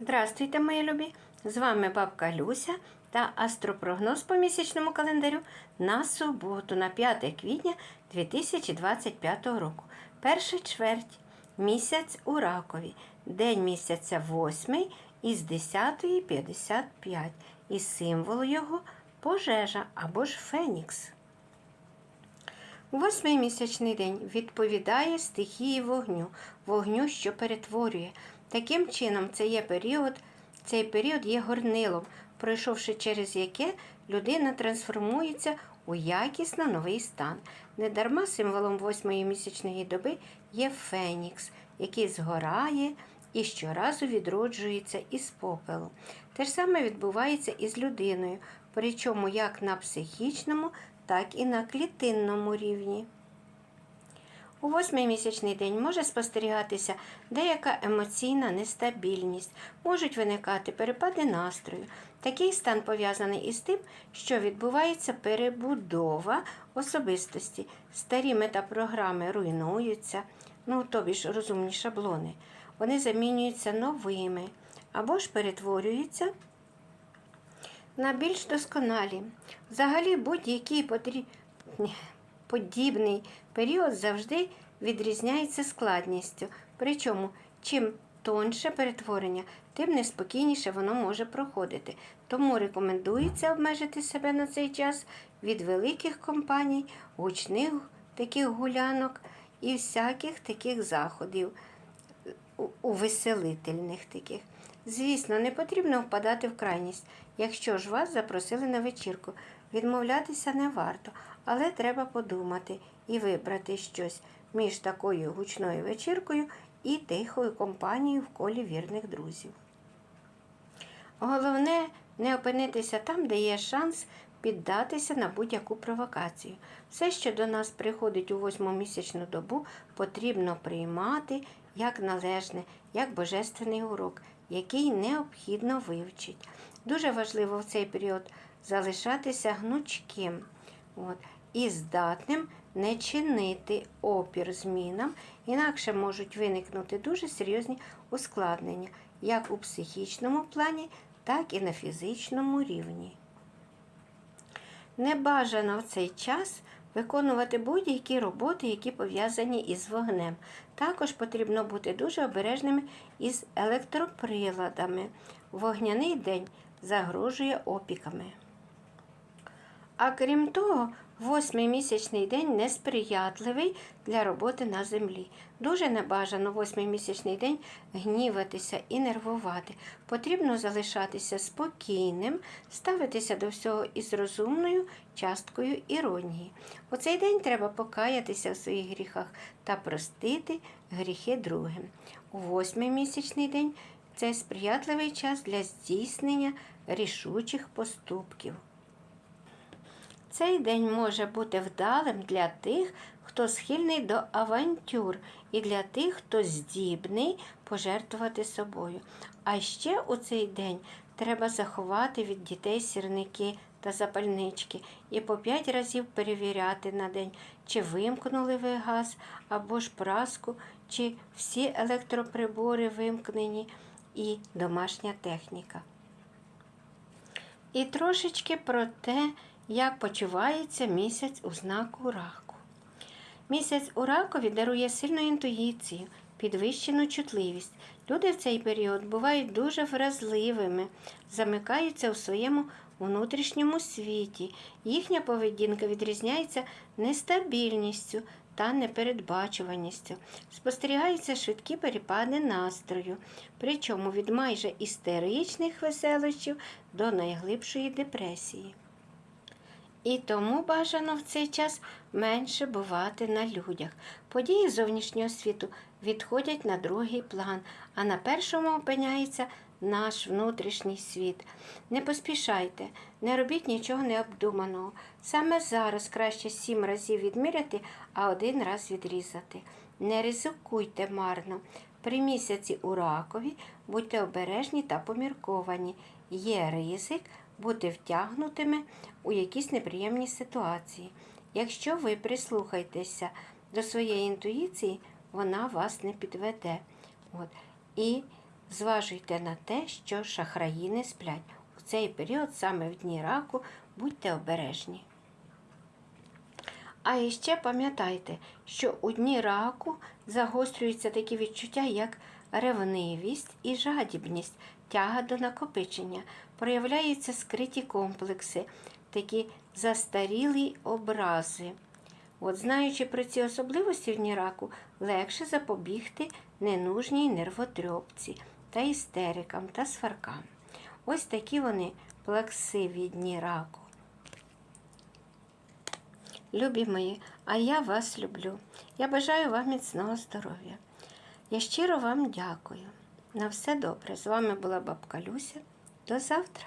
Здравствуйте, мої любі! З вами бабка Люся та астропрогноз по місячному календарю на суботу, на 5 квітня 2025 року. Перша чверть. Місяць у ракові. День місяця 8 із 10.55. І символ його пожежа або ж фенікс. Восьмий місячний день відповідає стихії вогню, вогню, що перетворює. Таким чином, це є період, цей період є горнилом, пройшовши через яке людина трансформується у якісно новий стан. Недарма символом восьмої місячної доби є фенікс, який згорає і щоразу відроджується із попелу. Те ж саме відбувається і з людиною, причому як на психічному, так і на клітинному рівні. У восьмий місячний день може спостерігатися деяка емоційна нестабільність, можуть виникати перепади настрою. Такий стан пов'язаний із тим, що відбувається перебудова особистості. Старі метапрограми руйнуються, ну тобі ж розумні шаблони. Вони замінюються новими або ж перетворюються на більш досконалі. Взагалі будь-який потріб... подібний період завжди відрізняється складністю. Причому, чим тонше перетворення, тим неспокійніше воно може проходити. Тому рекомендується обмежити себе на цей час від великих компаній, гучних таких гулянок і всяких таких заходів увеселительних таких. Звісно, не потрібно впадати в крайність. Якщо ж вас запросили на вечірку, відмовлятися не варто, але треба подумати і вибрати щось між такою гучною вечіркою і тихою компанією в колі вірних друзів. Головне не опинитися там, де є шанс піддатися на будь-яку провокацію. Все, що до нас приходить у восьмомісячну добу, потрібно приймати як належне, як божественний урок, який необхідно вивчить. Дуже важливо в цей період залишатися гнучким от, і здатним не чинити опір змінам, інакше можуть виникнути дуже серйозні ускладнення, як у психічному плані, так і на фізичному рівні. Не бажано в цей час виконувати будь-які роботи, які пов'язані із вогнем. Також потрібно бути дуже обережними із електроприладами. Вогняний день загрожує опіками. А крім того, восьмий місячний день несприятливий для роботи на землі. Дуже небажано восьмий місячний день гніватися і нервувати. Потрібно залишатися спокійним, ставитися до всього із розумною часткою іронії. У цей день треба покаятися в своїх гріхах та простити гріхи другим. У восьмий місячний день це сприятливий час для здійснення рішучих поступків. Цей день може бути вдалим для тих, хто схильний до авантюр, і для тих, хто здібний пожертвувати собою. А ще у цей день треба заховати від дітей сірники та запальнички і по п'ять разів перевіряти на день, чи вимкнули ви газ або ж праску, чи всі електроприбори вимкнені і домашня техніка. І трошечки про те, як почувається місяць у знаку раку. Місяць у ракові дарує сильну інтуїцію, підвищену чутливість. Люди в цей період бувають дуже вразливими, замикаються у своєму внутрішньому світі. Їхня поведінка відрізняється нестабільністю та непередбачуваністю. Спостерігаються швидкі перепади настрою, причому від майже істеричних веселощів до найглибшої депресії. І тому бажано в цей час менше бувати на людях. Події зовнішнього світу відходять на другий план, а на першому опиняється наш внутрішній світ. Не поспішайте, не робіть нічого необдуманого. Саме зараз краще сім разів відміряти, а один раз відрізати. Не ризикуйте марно. При місяці у ракові будьте обережні та помірковані. Є ризик бути втягнутими у якісь неприємні ситуації. Якщо ви прислухаєтеся до своєї інтуїції, вона вас не підведе. От. І зважуйте на те, що шахраї не сплять. У цей період, саме в дні раку, будьте обережні. А іще пам'ятайте, що у дні раку загострюються такі відчуття, як ревнивість і жадібність, тяга до накопичення, проявляються скриті комплекси, такі застарілі образи. От, знаючи про ці особливості в раку, легше запобігти ненужній нервотрьопці та істерикам та сваркам. Ось такі вони плаксиві дні раку. Любі мої, а я вас люблю. Я бажаю вам міцного здоров'я. Я щиро вам дякую. На все добре. З вами була бабка Люся. До завтра.